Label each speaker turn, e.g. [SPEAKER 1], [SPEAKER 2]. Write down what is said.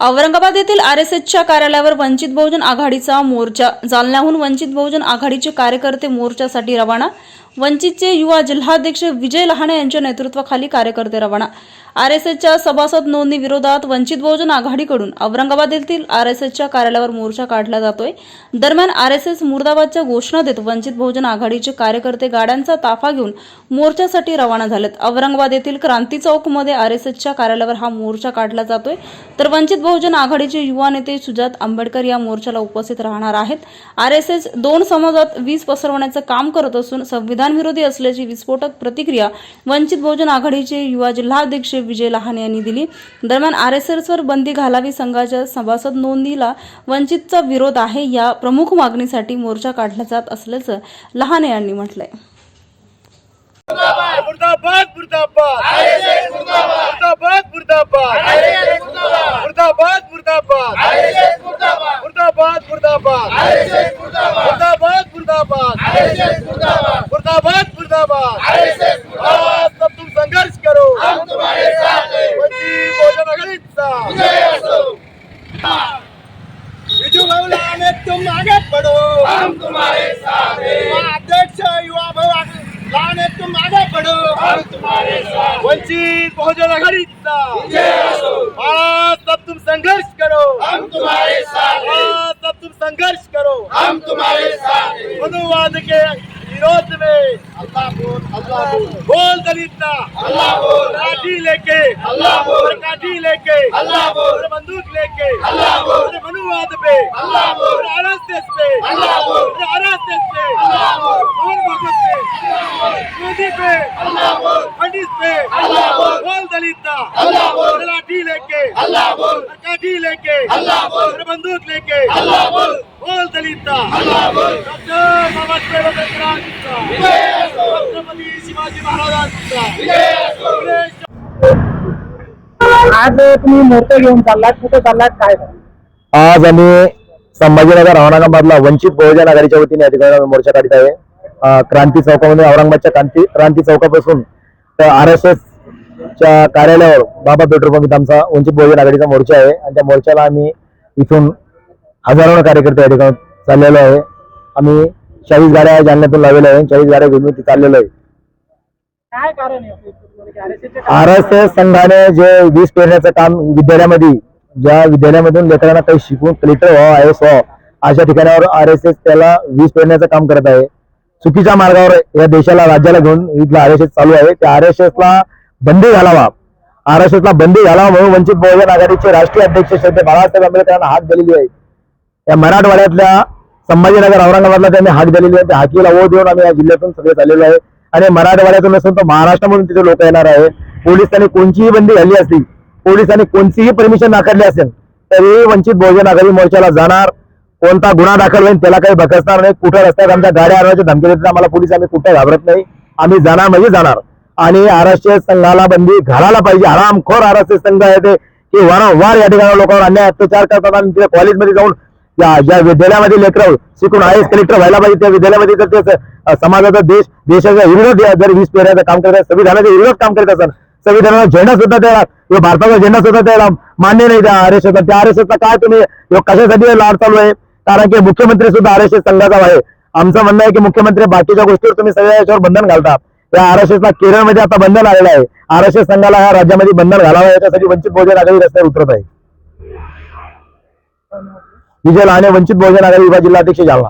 [SPEAKER 1] औरंगाबाद येथील R S एसच्या कार्यालयावर वंचित बहुजन आघाडीचा मोर्चा. जालन्याहून वंचित बहुजन आघाडीचे कार्यकर्ते मोर्चासाठी रवाना वंचितचे युवा जिल्हाध्यक्ष विजय लहाणे यांच्या नेतृत्वाखाली कार्यकर्ते रवाना. आर एस एसच्या सभासद नोंदणी विरोधात वंचित बहुजन आघाडीकडून औरंगाबाद येथील आर एस एसच्या कार्यालयावर मोर्चा काढला जातोय. दरम्यान आर एस एस मुर्दाबादच्या घोषणा देत वंचित बहुजन आघाडीचे कार्यकर्ते गाड्यांचा ताफा घेऊन मोर्चासाठी रवाना झालेत. औरंगाबाद येथील क्रांती चौकमध्ये आर एस एसच्या कार्यालयावर हा मोर्चा काढला जातोय. तर वंचित बहुजन आघाडीचे युवा नेते सुजात आंबेडकर या मोर्चाला उपस्थित राहणार आहेत. आर एस एस दोन समाजात वीज पसरवण्याचं काम करत असून संविधान विरोधी असल्याची विस्फोटक प्रतिक्रिया वंचित बहुजन आघाडीचे युवा जिल्हाध्यक्ष विजय लहाने यांनी दिली. दरम्यान आर एस एसवर बंदी घालावी संघाच्या सभासद नोंदीला वंचितचा विरोध आहे या प्रमुख मागणीसाठी मोर्चा काढला जात असल्याचं लहाने यांनी म्हटलंय.
[SPEAKER 2] मुर्दाबाद! मुर्दाबाद मुर्दाबाद! मुर्दाबाद! मुर्दाबाद मुर्दाबाद। मुर्दाबाद। तुम संघर्ष करो। हम तुम्हारे साथ हैं। मौलाने तुम आगे बढ़ो। हम तुम्हारे साथ हैं। अध्यक्ष युवा भवन लाने तुम आगे बढ़ो। हम तुम्हारे साथ वंचित बहुजन अघरिता तब तुम संघर्ष करो। हम तुम्हारे साथ तब तुम संघर्ष करो। हम तुम्हारे साथ मनुवाद के विरोध में। अल्लाह बोल अल्लाह बोल बोल दलित अल्लाह बोल लाठी लेके। अल्लाह बोल काठी लेके। अल्लाह बोल बंदूक लेके। अल्लाह बोल मनुवाद पे। अल्लाह बोल आरस देश पे। अल्लाह बोल आरस देश पे। अल्लाह बोल मोहन भगत पे। मोदी पे। अल्लाह बोल पंडित पे। अल्लाह बोल बोल दलित अल्लाह बोल लाठी लेके। अल्लाह बोल काठी लेके। अल्लाह बोल बंदूक लेके। अल्लाह बोल बोल दलित छत्रपती शिवाजी महाराजांचा।
[SPEAKER 3] आज तुम्ही मोर्चा घेऊन चाललात कुठे चाललात काय
[SPEAKER 4] आज आम्ही संभाजीनगर औरंगाबादला वंचित बहुजन आघाडीच्या वतीने या ठिकाणी आम्ही मोर्चा काढत आहे. क्रांती चौकामध्ये औरंगाबादच्या क्रांती क्रांती चौकापासून तर आर एस एस च्या कार्यालयावर बाबा पेट्रोल पंप इथं आमचा वंचित बहुजन आघाडीचा मोर्चा आहे. आणि त्या मोर्चाला आम्ही इथून हजारो कार्यकर्ते या ठिकाणी चाललेलो आहे. आम्ही चाळीस गाड्या जालन्यातून लावलेल्या आहे चाळीस गाड्या घेऊन इथे चाललेलो आहे. आर एस एस संघाने जे वीज पेरण्याचं काम विद्यालयामध्ये ज्या विद्यालयामधून लेकरांना काही शिकून कलेक्टर व्हावं आय एस व्हावं अशा ठिकाणावर आर एस एस त्याला वीज पेरण्याचं काम करत आहे. चुकीच्या मार्गावर या देशाला राज्याला घेऊन इथला आर एस एस चालू आहे. त्या आर एस एस ला बंदी घालावा. आर एस एस ला बंदी घालावा म्हणून वंचित बहुजन आघाडीचे राष्ट्रीय अध्यक्ष श्रद्धे बाळासाहेब आंबेडकरांना हाक दिलेली आहे. या मराठवाड्यातल्या संभाजीनगर औरंगाबादला त्यांनी हाक दिलेली आहे. त्या हाकीला ओ देऊन आम्ही या जिल्ह्यातून सगळे चाललेलो आहे. आणि मराठवाड्यातून नसून तर महाराष्ट्रामधून तिथे लोक येणार आहे पोलिसांनी कोणतीही बंदी घाली असली पोलिसांनी कोणतीही परमिशन नाकारली असेल तरी वंचित बहुजन आघाडी मोर्चाला जाणार. कोणता गुन्हा दाखल होईल त्याला काही बकसणार नाही. कुठं रस्त्यात आमच्या गाड्या आणण्याची धमकी देतात आम्हाला पोलीस आम्ही कुठं घाबरत नाही. आम्ही जाणार म्हणजे जाणार. आणि आर संघाला बंदी घालायला पाहिजे. हरामखोर आर संघ आहे ते. की वारंवार या ठिकाणी लोकांवर अन्याय अत्याचार करतात आणि तिथे कॉलेजमध्ये जाऊन या ज्या विद्यालयामध्ये लेकर शिकून आय एस कलेक्टर व्हायला पाहिजे त्या विद्यालयामध्ये जर ते समाजाचा देश देशाच्या विरोधात जर वीज पेरायचं काम करत असेल, संविधानाच्या विरोधात काम करत असाल संविधानाचा झेंडा सुद्धा त्याला किंवा भारताचा झेंडा सुद्धा द्यायला मान्य नाही त्या आर एस एस त्या आर एस एसचा काय तुम्ही कशासाठी लाड चालू आहे? कारण की मुख्यमंत्री सुद्धा आर एस एस संघाचा आहे. आमचं म्हणणं आहे की मुख्यमंत्री बाकीच्या गोष्टीवर तुम्ही सगळ्या याच्यावर बंधन घालता. या आर एस एसला केरळमध्ये आता बंधन आलेलं आहे. आर एस एस संघाला या राज्यामध्ये बंधन घालावं याच्यासाठी वंचित बहुजन आघाडी रस्त्यावर उतरत आहे. विजय लहाने वंचित बहुजन आघाडी विभाग जिल्हाध्यक्ष जालना